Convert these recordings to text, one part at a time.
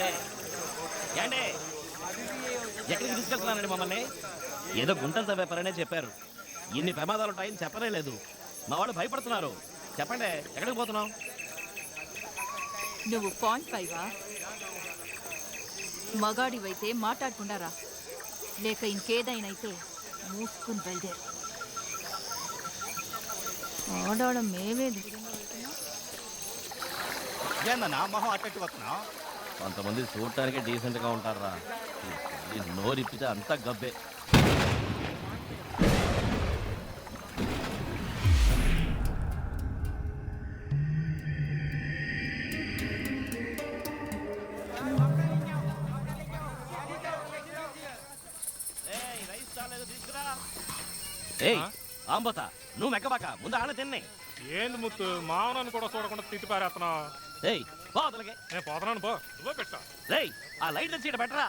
ఏండే ఏండే ఎక్కడికి తీసుకెళ్తున్నానండి మమ్మల్ని? ఏదో గుంటలు తవ్వేపారనే చెప్పారు. ఇన్ని ప్రమాదాలు ఉంటాయని చెప్పనే లేదు. మా వాళ్ళు భయపడుతున్నారు. చెప్పండి ఎక్కడికి పోతున్నాం? నువ్వు పాయింట్ ఫైవా మగాడివైతే మాట్లాడకుండా రా. లేక ఇంకేదైనైతే మూసుకుని బయలుదేరు. ఆడాడం మేమేది? ఏందన్నా మొహం అట్టట్టు వస్తున్నా? కొంతమంది చూడటానికి డీసెంట్గా ఉంటారా నోరిప్పితే అంతా గబ్బే. ఏయ్ ఆంబోతా నువ్వు మెక్కబాక ముందు ఆడ తిన్నాయి ఏంది ముత్తు? మావనని కూడా చూడకుండా తిట్టి పారేస్తున్నావు? ఏయ్ పో అతలకి నేను పోతున్నాను పో. నువ్వే పెట్టా. ఆ లైట్ తెచ్చి పెట్టరా?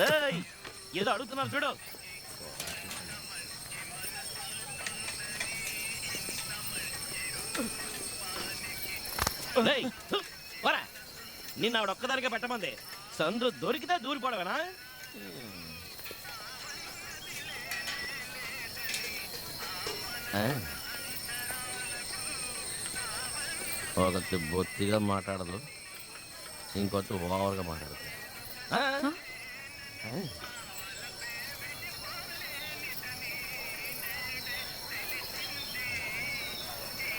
రేయ్ ఏదో అడుగుతున్నారు చూడు. రేయ్. నిన్న ఆవిడ ఒక్కదానికే పెట్టమంది. సందు దొరికితే దూరిపోవడమేనా? ఆ? ఒకటి బొత్తిగా మాట్లాడదు ఇంకొకటి ఓవర్గా మాట్లాడదు.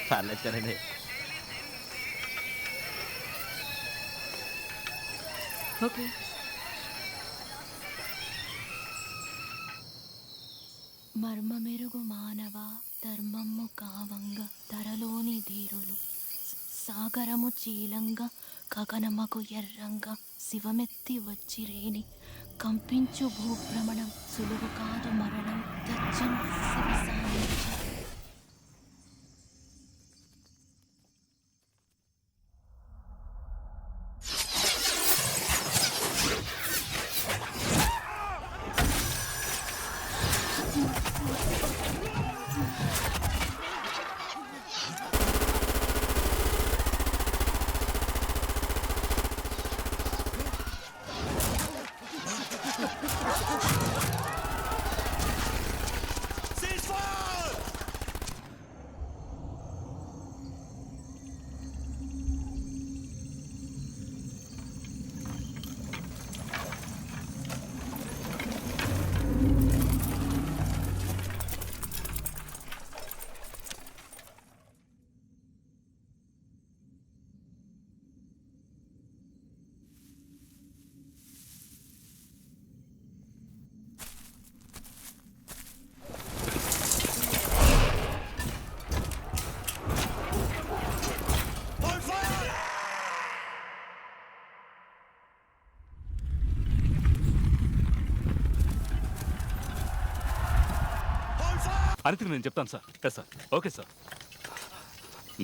చాలేచ్చారండి ఓకే. మర్మమెరుగు మానవ ధర్మము మకరము చీలంగా కగనమకు ఎర్రంగా శివమెత్తి వచ్చిరేని కంపించు భూభ్రమణం సులువు కాదు మరణం దచ్చను శివ సాన్నిధ్యం. అనితికి నేను చెప్తాను sir. Yes sir okay sir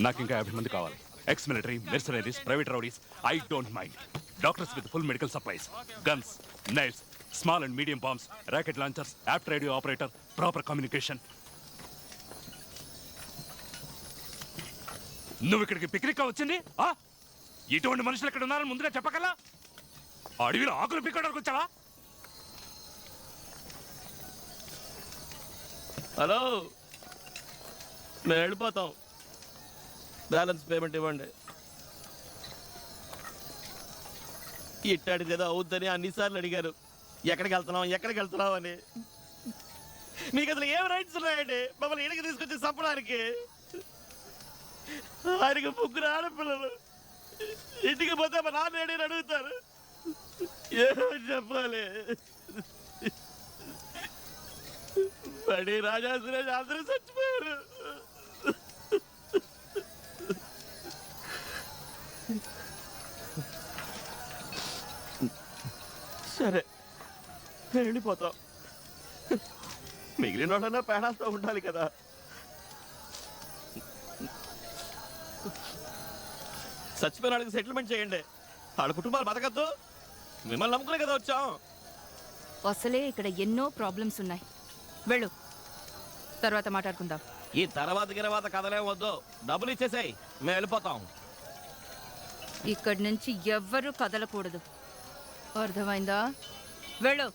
నాకు ఇంకా యాభై మంది కావాలి. Ex military mercenaries private rowdies I don't mind doctors with full medical supplies guns knives small and medium bombs rocket launchers app radio operator proper communication నువ్వు ఇక్కడికి picnic వచ్చింది? ఇటువంటి మనుషులు ఇక్కడ ఉన్నారని ముందుగా చెప్పగలరా అడవిలో ఆకులు పిక్కడానికి వచ్చావా? హలో. మేము వెళ్ళిపోతాం. బ్యాలెన్స్ పేమెంట్ ఇవ్వండి. ఇట్టాడిది ఏదో అవుద్దని అన్నిసార్లు అడిగారు. ఎక్కడికి వెళ్తున్నాం ఎక్కడికి వెళ్తున్నాం అని. మీకు అసలు ఏం రైట్స్ ఉన్నాయండి? మమ్మల్ని ఇంటికి తీసుకొచ్చి చంపడానికి. ఆయనకి ముగ్గురు ఆడపిల్లలు. ఇంటికి పోతే మా నాన్న అడుగుతారు. ఏమో చెప్పాలి? పడి రాజా సురేష్ అందరూ చచ్చిపోయారు. సరే మేము వెళ్ళిపోతాం. మిగిలిన వాళ్ళన్నా పేడాలతో ఉండాలి కదా. చచ్చిపోయిన వాళ్ళకి సెటిల్మెంట్ చేయండి. వాళ్ళ కుటుంబాలు బతకద్దు. మిమ్మల్ని నమ్ముకునే కదా వచ్చాం. అసలే ఇక్కడ ఎన్నో ప్రాబ్లమ్స్ ఉన్నాయి. వెళ్ళు. తర్వాత మాట్లాడుకుందాం. ఈ తర్వాత గిరవాత కథలేం వద్దు. డబ్బులు ఇచ్చేసాయి. మేము వెళ్ళిపోతాం. ఇక్కడి నుంచి ఎవ్వరూ కదలకూడదు. అర్థమైందా? వెళ్ళు.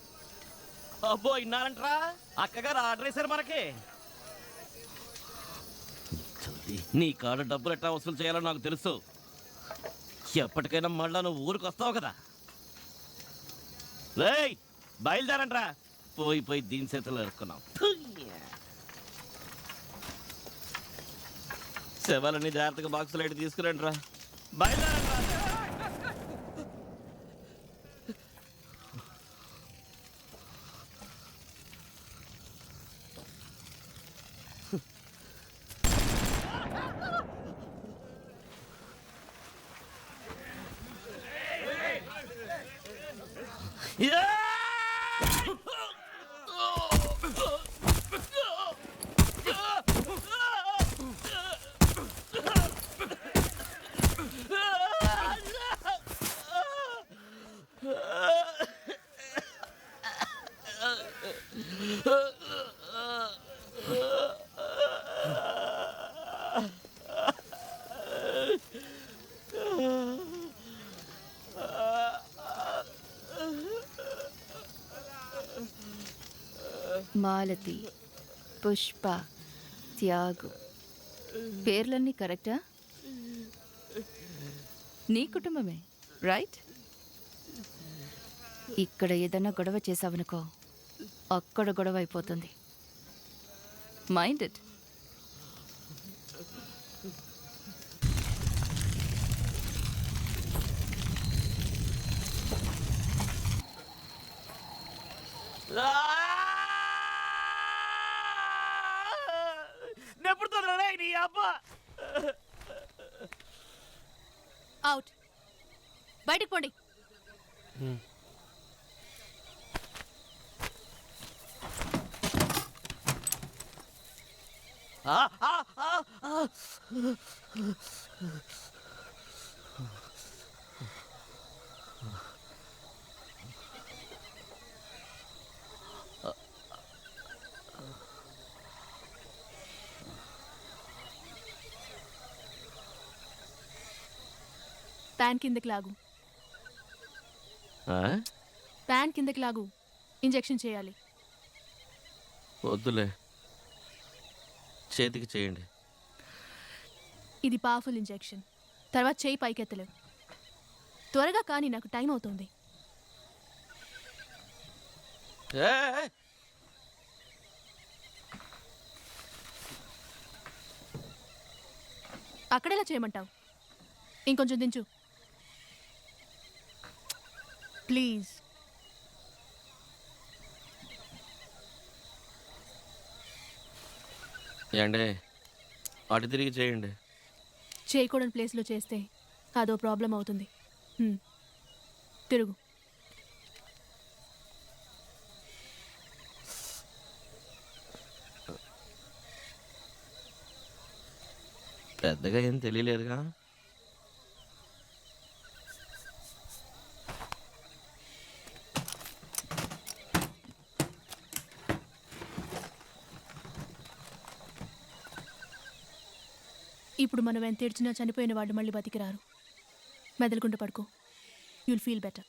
అబ్బో ఇన్నారంట్రా? అక్కగారు ఆర్డర్ వేశారు మనకి. నీ కాడ డబ్బులు ఎట్లా వసూలు చేయాలో నాకు తెలుసు. ఎప్పటికైనా మళ్ళా నువ్వు ఊరికి వస్తావు కదా. రేయ్ బయలుదేరంట్రా పోయి పోయి దీని చేతులు ఎరుక్కున్నాం. శవాలన్నీ జాగ్రత్తగా బాక్సులు అయితే తీసుకురండి రా. బయలుదేరంట్రా మాలతి పుష్ప త్యాగు. పేర్లన్నీ కరెక్టా? నీ కుటుంబమే రైట్? ఇక్కడ ఏదైనా గొడవ చేసావనుకో అక్కడ గొడవ అయిపోతుంది. మైండ్ ఇట్ నెప్పుడుతుందా నీ అబ్బా. అవుట్ బయటికి పోండి. ఆ, ఆ, ఆ, ప్యాన్ కిందకి లాగు? ప్యాన్ కిందకి లాగు. ఇంజెక్షన్ చేయాలి. వద్దులే. చేతికి చేయండి. ఇది పవర్ఫుల్ ఇంజెక్షన్ తర్వాత చేయి పైకెత్తలేవు. త్వరగా కానీ నాకు టైం అవుతుంది. అక్కడెలా చేయమంటావు? ఇంకొంచెం దించు. ప్లీజ్. ఏండే అటు తిరిగి చేయండి. చేయకూడని ప్లేస్లో చేస్తే అదో ప్రాబ్లం అవుతుంది. హ్మ్. తిరుగు. పెద్దగా ఏం తెలియలేదుగా. ఇప్పుడు మనం ఎంత ఏడ్చినా చనిపోయిన వాళ్ళు మళ్ళీ బతికిరారు. మెదలుకుంటూ పడుకో. You'll feel better